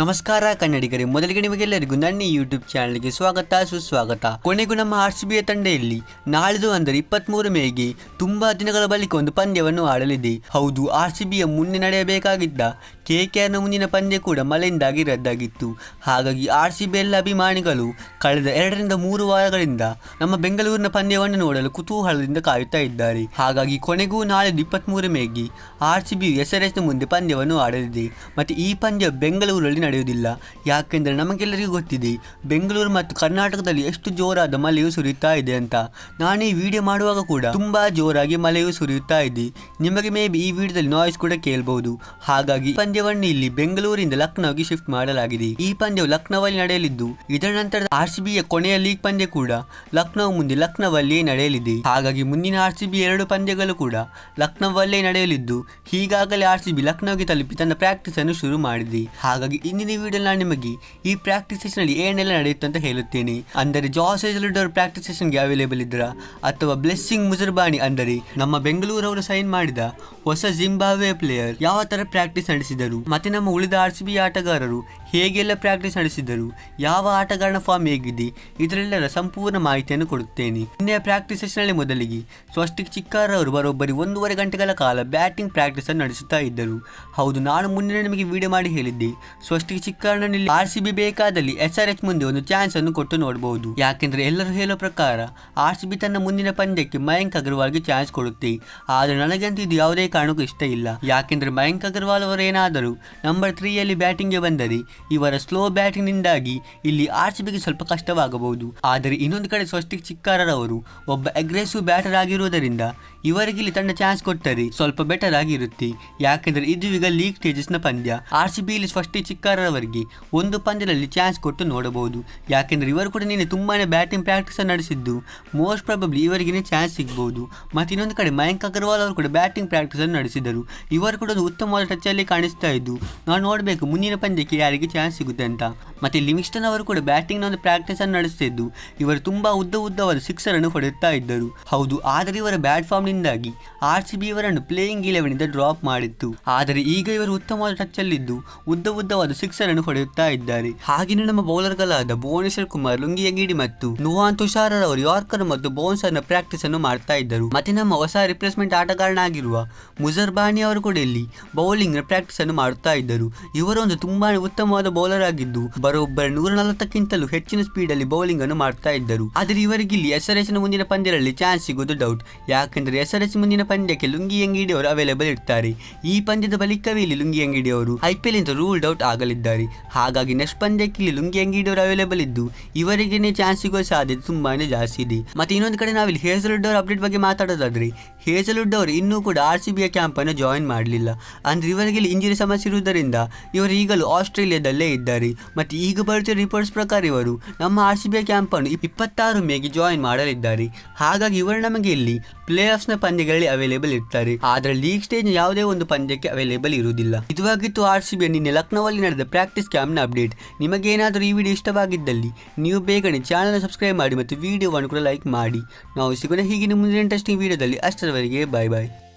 ನಮಸ್ಕಾರ ಕನ್ನಡಿಗರೇ, ಮೊದಲಿಗೆ ನಿಮಗೆಲ್ಲರಿಗೂ ನನ್ನ ಯೂಟ್ಯೂಬ್ ಚಾನಲ್ಗೆ ಸ್ವಾಗತ, ಸುಸ್ವಾಗತ. ಕೊನೆಗೂ ನಮ್ಮ ಆರ್ ಸಿ ಬಿಯ ತಂಡೆಯಲ್ಲಿ ನಾಳಿದು ಅಂದರೆ ಇಪ್ಪತ್ಮೂರು ಮೇಗೆ ತುಂಬಾ ದಿನಗಳ ಬಳಿಕ ಒಂದು ಪಂದ್ಯವನ್ನು ಆಡಲಿದೆ. ಹೌದು ಆರ್ ಸಿ ಬಿಯ ಮುಂದೆ ನಡೆಯಬೇಕಾಗಿದ್ದ ಕೆ ನ ಮುಂದಿನ ಪಂದ್ಯ ಕೂಡ ಮಳೆಯಿಂದಾಗಿ ರದ್ದಾಗಿತ್ತು. ಹಾಗಾಗಿ ಆರ್ ಸಿ ಬಿ ಎಲ್ಲ ಅಭಿಮಾನಿಗಳು ಕಳೆದ ಎರಡರಿಂದ ಮೂರು ವಾರಗಳಿಂದ ನಮ್ಮ ಬೆಂಗಳೂರಿನ ಪಂದ್ಯವನ್ನು ನೋಡಲು ಕುತೂಹಲದಿಂದ ಕಾಯುತ್ತಾ ಇದ್ದಾರೆ. ಹಾಗಾಗಿ ಕೊನೆಗೂ ನಾಳೆ ಇಪ್ಪತ್ಮೂರು ಮೇಗೆ ಆರ್ ಸಿ ಬಿ ಮುಂದೆ ಪಂದ್ಯವನ್ನು ಆಡಲಿದೆ. ಮತ್ತು ಈ ಪಂದ್ಯ ಬೆಂಗಳೂರಲ್ಲಿ ನಡೆಯುವುದಿಲ್ಲ. ಯಾಕೆಂದರೆ ನಮಗೆಲ್ಲರಿಗೂ ಗೊತ್ತಿದೆ, ಬೆಂಗಳೂರು ಮತ್ತು ಕರ್ನಾಟಕದಲ್ಲಿ ಎಷ್ಟು ಜೋರಾದ ಮಳೆಯು ಸುರಿಯುತ್ತಾ ಇದೆ ಅಂತ. ನಾನು ಈ ವಿಡಿಯೋ ಮಾಡುವಾಗ ಕೂಡ ತುಂಬ ಜೋರಾಗಿ ಮಳೆಯು ಸುರಿಯುತ್ತಾ ಇದೆ. ನಿಮಗೆ ಮೇ ಬಿ ಈ ವಿಡಿಯೋದಲ್ಲಿ ನಾಯ್ಸ್ ಕೂಡ ಕೇಳಬಹುದು ಹಾಗಾಗಿ ಈ ಪಂದ್ಯವನ್ನು ಇಲ್ಲಿ ಬೆಂಗಳೂರಿಂದ ಲಕ್ನೋಗೆ ಶಿಫ್ಟ್ ಮಾಡಲಾಗಿದೆ. ಈ ಪಂದ್ಯವು ಲಕ್ನೋವಲ್ಲಿ ನಡೆಯಲಿದ್ದು, ಇದರ ನಂತರ ಆರ್ ಸಿ ಕೊನೆಯ ಲೀಗ್ ಪಂದ್ಯ ಕೂಡ ಲಕ್ನೋ ಮುಂದೆ ಲಕ್ನೋವಲ್ಲಿಯೇ ನಡೆಯಲಿದೆ. ಹಾಗಾಗಿ ಮುಂದಿನ ಆರ್ ಸಿ ಬಿ ಎರಡು ಪಂದ್ಯಗಳು ಕೂಡ ಲಕ್ನೋವಲ್ಲೇ ನಡೆಯಲಿದ್ದು, ಹೀಗಾಗಲೇ ಆರ್ ಸಿ ಬಿ ಲಕ್ನೋಗೆ ತಲುಪಿ ತನ್ನ ಪ್ರಾಕ್ಟೀಸ್ ಅನ್ನು ಶುರು ಮಾಡಿದೆ. ಹಾಗಾಗಿ ಇಂದಿನ ವಿಡಿಯೋ ನಾನು ನಿಮಗೆ ಈ ಪ್ರಾಕ್ಟೀಸ್ ಸೆಷನ್ ಅಲ್ಲಿ ಏನೆಲ್ಲ ನಡೆಯುತ್ತೆ ಅಂತ ಹೇಳುತ್ತೇನೆ. ಅಂದರೆ ಜಾಸ್ ಅವರು ಪ್ರಾಕ್ಟೀಸ್ ಸೆಷನ್ಗೆ ಅವೈಲೇಬಲ್ ಇದ್ರ, ಅಥವಾ ಬ್ಲೆಸ್ಸಿಂಗ್ ಮುಜರ್ಬಾಣಿ ಅಂದರೆ ನಮ್ಮ ಬೆಂಗಳೂರವರು ಸೈನ್ ಮಾಡಿದ ಹೊಸ ಜಿಂಬಾಬ್ವೆ ಪ್ಲೇಯರ್ ಯಾವ ತರ ಪ್ರಾಕ್ಟೀಸ್ ನಡೆಸಿದರು ಮತ್ತೆ ನಮ್ಮ ಉಳಿದ ಆರ್ಸಿಬಿ ಆಟಗಾರರು ಹೇಗೆಲ್ಲ ಪ್ರಾಕ್ಟೀಸ್ ನಡೆಸಿದರು ಯಾವ ಆಟಗಾರನ ಫಾರ್ಮ್ ಹೇಗಿದೆ ಇದರೆಲ್ಲರ ಸಂಪೂರ್ಣ ಮಾಹಿತಿಯನ್ನು ಕೊಡುತ್ತೇನೆ. ನಿನ್ನೆಯ ಪ್ರಾಕ್ಟೀಸ್ ಸೆಷನ್ನಲ್ಲಿ ಮೊದಲಿಗೆ ಸ್ವಸ್ಟಿಕ್ ಚಿಕ್ಕಾರ ಅವರು ಬರೋಬ್ಬರಿ ಒಂದೂವರೆ ಗಂಟೆಗಳ ಕಾಲ ಬ್ಯಾಟಿಂಗ್ ಪ್ರಾಕ್ಟೀಸನ್ನು ನಡೆಸುತ್ತಾ ಇದ್ದರು. ಹೌದು, ನಾನು ಮುಂದಿನ ನಿಮಗೆ ವಿಡಿಯೋ ಮಾಡಿ ಹೇಳಿದ್ದೆ. ಸ್ವಸ್ಟಿಕ್ ಚಿಕ್ಕಾರನಲ್ಲಿ ಆರ್ ಸಿ ಬಿ ಬೇಕಾದಲ್ಲಿ ಎಸ್ ಆರ್ ಎಚ್ ಮುಂದೆ ಒಂದು ಚಾನ್ಸ್ ಅನ್ನು ಕೊಟ್ಟು ನೋಡಬಹುದು ಯಾಕೆಂದ್ರೆ ಎಲ್ಲರೂ ಹೇಳೋ ಪ್ರಕಾರ, ಆರ್ ಸಿ ಬಿ ತನ್ನ ಮುಂದಿನ ಪಂದ್ಯಕ್ಕೆ ಮಯಾಂಕ್ ಅಗರ್ವಾಲ್ಗೆ ಚಾನ್ಸ್ ಕೊಡುತ್ತೆ. ಆದರೆ ನನಗಂತೂ ಇದು ಯಾವುದೇ ಕಾರಣಕ್ಕೂ ಇಷ್ಟ ಇಲ್ಲ. ಯಾಕೆಂದ್ರೆ ಮಯಾಂಕ್ ಅಗರ್ವಾಲ್ ಅವರೇನಾದರೂ ನಂಬರ್ ತ್ರೀಯಲ್ಲಿ ಬ್ಯಾಟಿಂಗ್ಗೆ ಬಂದರೆ ಇವರ ಸ್ಲೋ ಬ್ಯಾಟಿಂಗ್ನಿಂದಾಗಿ ಇಲ್ಲಿ ಆರ್ ಸಿ ಬಿಗೆ ಸ್ವಲ್ಪ ಕಷ್ಟವಾಗಬಹುದು. ಆದರೆ ಇನ್ನೊಂದು ಕಡೆ ಸ್ವಸ್ತಿಕ್ ಚಿಕ್ಕಾರರವರು ಒಬ್ಬ ಅಗ್ರೆಸಿವ್ ಬ್ಯಾಟರ್ ಆಗಿರುವುದರಿಂದ ಇವರಿಗೆ ಇಲ್ಲಿ ತಂಡ ಚಾನ್ಸ್ ಕೊಟ್ಟರೆ ಸ್ವಲ್ಪ ಬೆಟರ್ ಆಗಿರುತ್ತೆ. ಯಾಕೆಂದರೆ ಇದು ಈಗ ಲೀಗ್ ಸ್ಟೇಜಸ್ನ ಪಂದ್ಯ. ಆರ್ ಸಿ ಬಿ ಇಲ್ಲಿ ಸ್ವಸ್ತಿಕ್ ಚಿಕ್ಕಾರರವರಿಗೆ ಒಂದು ಪಂದ್ಯದಲ್ಲಿ ಚಾನ್ಸ್ ಕೊಟ್ಟು ನೋಡಬಹುದು. ಯಾಕೆಂದರೆ ಇವರು ಕೂಡ ನಿನ್ನೆ ತುಂಬಾನೇ ಬ್ಯಾಟಿಂಗ್ ಪ್ರಾಕ್ಟೀಸ್ ನಡೆಸಿದ್ದು. ಮೋಸ್ಟ್ ಪ್ರಾಬಬ್ಲಿ ಇವರಿಗೆ ಚಾನ್ಸ್ ಸಿಗಬಹುದು ಮತ್ತು ಇನ್ನೊಂದು ಕಡೆ ಮಯಾಂಕ್ ಅಗರ್ವಾಲ್ ಅವರು ಕೂಡ ಬ್ಯಾಟಿಂಗ್ ಪ್ರಾಕ್ಟೀಸ್ ಅನ್ನು ನಡೆಸಿದರು. ಇವರು ಕೂಡ ಒಂದು ಉತ್ತಮವಾದ ಟಚ್ ಅಲ್ಲಿ ಕಾಣಿಸ್ತಾ ಇದ್ದು. ನಾವು ನೋಡಬೇಕು, ಮುಂದಿನ ಪಂದ್ಯಕ್ಕೆ ಯಾರಿಗೆ ಚಾನ್ಸ್ ಸಿಗುತ್ತೆ ಅಂತ. ಮತ್ತೆ ಲಿವಿಂಗ್ಸ್ಟನ್ ಅವರು ಕೂಡ ಬ್ಯಾಟಿಂಗ್ ಒಂದು ಪ್ರಾಕ್ಟೀಸ್ ಅನ್ನು ನಡೆಸುತ್ತಿದ್ದು ಇವರು ತುಂಬಾ ಉದ್ದ ಉದ್ದವಾದ ಸಿಕ್ಸರ್ ಅನ್ನು ಹೊಡೆಯುತ್ತಾ ಇದ್ದರು. ಹೌದು, ಆದರೆ ಇವರ ಬ್ಯಾಟ್ ಫಾರ್ಮ್ ನಿಂದಾಗಿ ಆರ್ ಸಿ ಬಿ ಇವರನ್ನು ಪ್ಲೇಯಿಂಗ್ ಇಲೆವೆನ್ ಇಂದ ಡ್ರಾಪ್ ಮಾಡಿತ್ತು. ಆದರೆ ಈಗ ಇವರು ಉತ್ತಮವಾದ ಟಚ್ ಅಲ್ಲಿದ್ದು, ಉದ್ದ ಉದ್ದವಾದ ಸಿಕ್ಸರ್ ಅನ್ನು ಹೊಡೆಯುತ್ತಾ ಇದ್ದಾರೆ. ಹಾಗೆಯೇ ನಮ್ಮ ಬೌಲರ್ಗಳಾದ ಭುವನೇಶ್ವರ್ ಕುಮಾರ್, ಲುಂಗಿಯಗಿಡಿ ಮತ್ತು ನುವಾನ್ ತುಷಾರರ್ ಅವರು ಯಾರ್ಕರ್ ಮತ್ತು ಬೌನ್ಸ್ನ ಪ್ರಾಕ್ಟೀಸ್ ಅನ್ನು ಮಾಡ್ತಾ ಇದ್ದರು. ಮತ್ತೆ ನಮ್ಮ ಹೊಸ ರಿಪ್ಲೇಸ್ಮೆಂಟ್ ಆಟಗಾರನಾಗಿರುವ ಮುಜರ್ಬಾನಿ ಅವರು ಕೂಡ ಇಲ್ಲಿ ಬೌಲಿಂಗ್ನ ಪ್ರಾಕ್ಟೀಸ್ ಅನ್ನು ಮಾಡುತ್ತಾ ಇದ್ದರು. ಇವರು ಒಂದು ತುಂಬಾ ಉತ್ತಮವಾದ ಬೌಲರ್ ಆಗಿದ್ದು ಬರೋಬ್ಬರ ನೂರ ನಲವತ್ತಕ್ಕಿಂತಲೂ ಹೆಚ್ಚಿನ ಸ್ಪೀಡ್ ಅಲ್ಲಿ ಬೌಲಿಂಗ್ ಅನ್ನು ಮಾಡ್ತಾ ಇದ್ದರು. ಆದರೆ ಇವರಿಗೆ ಇಲ್ಲಿ ಎಸ್ ಆರ್ ಎಸ್ನ ಮುಂದಿನ ಪಂದ್ಯದಲ್ಲಿ ಚಾನ್ಸ್ ಸಿಗೋದು ಡೌಟ್ ಯಾಕೆಂದ್ರೆ ಎಸ್ ಆರ್ ಎಸ್ ಮುಂದಿನ ಪಂದ್ಯಕ್ಕೆ ಲುಂಗಿ ಅಂಗಿಡಿ ಅವರು ಅವೈಲೇಬಲ್ ಇರ್ತಾರೆ. ಈ ಪಂದ್ಯದ ಬಳಿಕವೇ ಇಲ್ಲಿ ಲುಂಗಿ ಅಂಗಿಡಿ ಅವರು ಐಪಿಎಲ್ ಇಂದ ರೂಲ್ಡ್ ಔಟ್ ಆಗಲಿದ್ದಾರೆ. ಹಾಗಾಗಿ ನೆಕ್ಸ್ಟ್ ಪಂದ್ಯಕ್ಕೆ ಇಲ್ಲಿ ಲುಂಗಿ ಅಂಗಿಡಿ ಅವರು ಅವೈಲೇಬಲ್ ಇದ್ದು, ಇವರಿಗೇನೆ ಚಾನ್ಸ್ ಸಿಗುವ ಸಾಧ್ಯತೆ ತುಂಬಾನೇ ಜಾಸ್ತಿ ಇದೆ. ಮತ್ತೆ ಇನ್ನೊಂದು ಕಡೆ ನಾವಿಲ್ಲಿ ಹೇಸಲ್ವುಡ್ ಅವರ ಅಪ್ಡೇಟ್ ಬಗ್ಗೆ ಮಾತಾಡೋದಾದ್ರೆ ಹೇಸಲ್ವುಡ್ ಅವರು ಇನ್ನೂ ಕೂಡ ಆರ್ ಸಿ ಬಿಯ ಕ್ಯಾಂಪ್ ಅನ್ನು ಜಾಯಿನ್ ಮಾಡಲಿಲ್ಲ. ಅಂದ್ರೆ ಇವರಿಗೆ ಇಂಜುರಿ ಸಮಸ್ಯೆ ಇರುವುದರಿಂದ, ಇವರು ಈಗಲೂ ಆಸ್ಟ್ರೇಲಿಯಾದಲ್ಲೇ ಇದ್ದಾರೆ. ಮತ್ತು ಈಗ ಬರುತ್ತಿರುವ ರಿಪೋರ್ಟ್ಸ್ ಪ್ರಕಾರ ಇವರು ನಮ್ಮ ಆರ್ ಸಿ ಬಿ ಕ್ಯಾಂಪನ್ನು ಇಪ್ಪತ್ತಾರು ಮೇಗೆ ಜಾಯಿನ್ ಮಾಡಲಿದ್ದಾರೆ. ಹಾಗಾಗಿ ಇವರು ನಮಗೆ ಇಲ್ಲಿ ಪ್ಲೇ ನ ಪಂದ್ಯಗಳಲ್ಲಿ ಅವೈಲೇಬಲ್ ಇರ್ತಾರೆ. ಆದರೆ ಲೀಗ್ ಸ್ಟೇಜ್ ಯಾವುದೇ ಒಂದು ಪಂದ್ಯಕ್ಕೆ ಅವೈಲೇಬಲ್ ಇರುವುದಿಲ್ಲ. ಇದುವಾಗಿತ್ತು ಆರ್ ಸಿ ಬಿ ನಿನ್ನೆ ಲಕ್ನೋವಲ್ಲಿ ನಡೆದ ಪ್ರಾಕ್ಟೀಸ್ ಕ್ಯಾಂಪ್ನ ಅಪ್ಡೇಟ್ ನಿಮಗೇನಾದರೂ ಈ ವಿಡಿಯೋ ಇಷ್ಟವಾಗಿದ್ದಲ್ಲಿ ನೀವು ಬೇಗನೆ ಚಾನಲ್ ಸಬ್ಸ್ಕ್ರೈಬ್ ಮಾಡಿ ಮತ್ತು ವಿಡಿಯೋವನ್ನು ಕೂಡ ಲೈಕ್ ಮಾಡಿ. ನಾವು ಸಿಗೋಣ ಹೀಗೆ ಮುಂದಿನ ಇಂಟ್ರೆಸ್ಟಿಂಗ್ ವಿಡಿಯೋದಲ್ಲಿ ಅಷ್ಟರವರೆಗೆ ಬಾಯ್ ಬಾಯ್